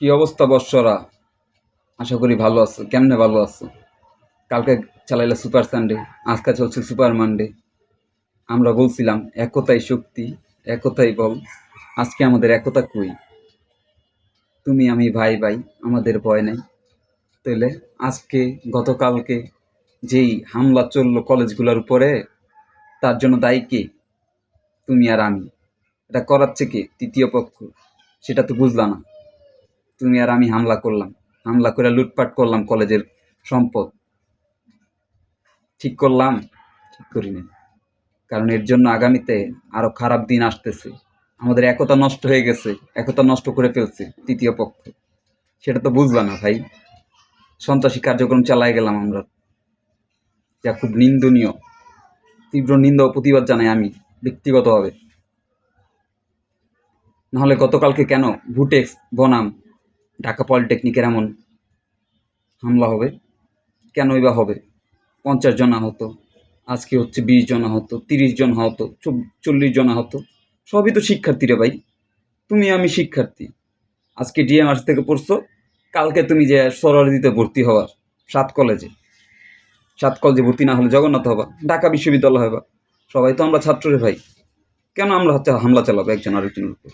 কি অবস্থা বর্ষরা আশা করি ভালো আছো। কেমনে ভালো আছো? কালকে চালাইলে সুপার সানডে আজকে চলছে সুপার মানডে আমরা বলছিলাম, একতাই শক্তি, একতাই বল। আজকে আমাদের একতা কই? তুমি, আমি, ভাই ভাই, আমাদের ভয় নাই। তাহলে আজকে, গতকালকে যেই হামলা চলল কলেজগুলোর উপরে, তার জন্য দায়ী কে? তুমি আর আমি। এটা করাচ্ছে কে? তৃতীয় পক্ষ। সেটা তো বুঝলা না। তুমি আর আমি হামলা করলাম। হামলা করে লুটপাট করলাম কলেজের সম্পদ। ঠিক করলাম, ঠিক করিনি। কারণ এর জন্য আগামীতে আরও খারাপ দিন আসতেছে। আমাদের একতা নষ্ট হয়ে গেছে, একতা নষ্ট করে ফেলছে তৃতীয় পক্ষ। সেটা তো বুঝলা না ভাই। সন্ত্রাসী কার্যক্রম চালাই গেলাম আমরা। যা খুব নিন্দনীয়। তীব্র নিন্দা ও প্রতিবাদ জানাই আমি, ব্যক্তিগতভাবে। নাহলে গতকালকে কেন ভুটেক্স বনাম ঢাকা পলিটেকনিকের এমন হামলা হবে? কেনই বা হবে? পঞ্চাশ জন আহত, আজকে হচ্ছে বিশ জন আহত, তিরিশ জন আহত চল্লিশ জন আহত। সবই তো শিক্ষার্থী রে ভাই। তুমি আমি শিক্ষার্থী। আজকে ডিএমআরস থেকে পড়ছো, কালকে তুমি যে সরোয়ারিতে ভর্তি হওয়ার, সাত কলেজে। সাত কলেজে ভর্তি না হলে জগন্নাথ হবা, ঢাকা বিশ্ববিদ্যালয় হবা। সবাই তো আমরা ছাত্র রে ভাই। কেন আমরা হচ্ছে হামলা চালাবো একজন আরেকজনের উপর?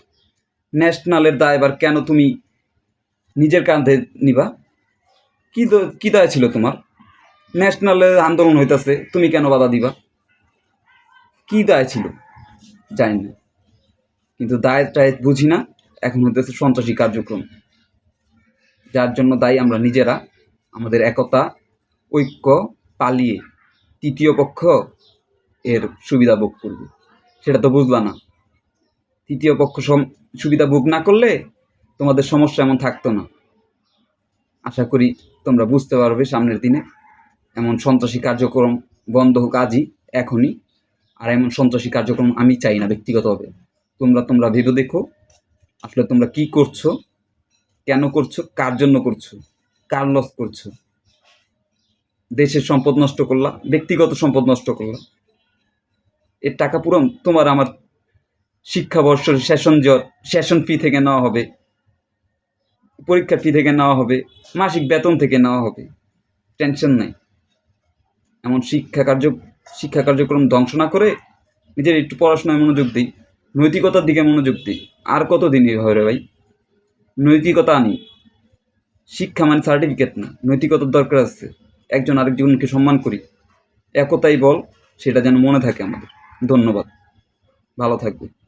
ন্যাশনালের দায়বার কেন তুমি নিজের কাঁধে নিবা। কি কি দায় ছিল তোমার? ন্যাশনালের আন্দোলন হইতাছে, তুমি কেন বাধা দিবা? কি দায় ছিল? জানি না। কিন্তু দায় টায় বুঝি না, এখন হইতেছে সন্ত্রাসী কার্যক্রম। যার জন্য দায়ী আমরা নিজেরা, আমাদের একতা, ঐক্য পালিয়ে তৃতীয় পক্ষ এর সুবিধা ভোগ করবে। সেটা তো বুঝলা না। তৃতীয় পক্ষ সুবিধা ভোগ না করলে তোমাদের সমস্যা এমন থাকতো না। আশা করি তোমরা বুঝতে পারবে সামনের দিনে। এমন সন্ত্রাসী কার্যক্রম বন্ধ হোক আজই, এখনই। আর এমন সন্ত্রাসী কার্যক্রম আমি চাই না ব্যক্তিগতভাবে। তোমরা তোমরা ভেবে দেখো আসলে তোমরা কি করছ, কেন করছ, কার জন্য করছ, কার লস করছ। দেশের সম্পদ নষ্ট করলা, ব্যক্তিগত সম্পদ নষ্ট করলা। এর টাকা পুরো তোমার আমার শিক্ষাবর্ষের সেশন জ সেশন ফি থেকে নেওয়া হবে। পরীক্ষার ফি থেকে নেওয়া হবে, মাসিক বেতন থেকে নেওয়া হবে। টেনশন নাই। এমন শিক্ষা কার্য, শিক্ষা কার্যক্রম ধ্বংস না করে নিজের একটু পড়াশোনায় মনোযোগ দিই, নৈতিকতার দিকে মনোযোগ দিই। আর কত দিন হবে রে ভাই? নৈতিকতা আনি শিক্ষা মানে সার্টিফিকেট না, নৈতিকতার দরকার আছে। একজন আরেকজনকে সম্মান করি। একতাই বল, সেটা যেন মনে থাকে আমাদের। ধন্যবাদ। ভালো থাকবে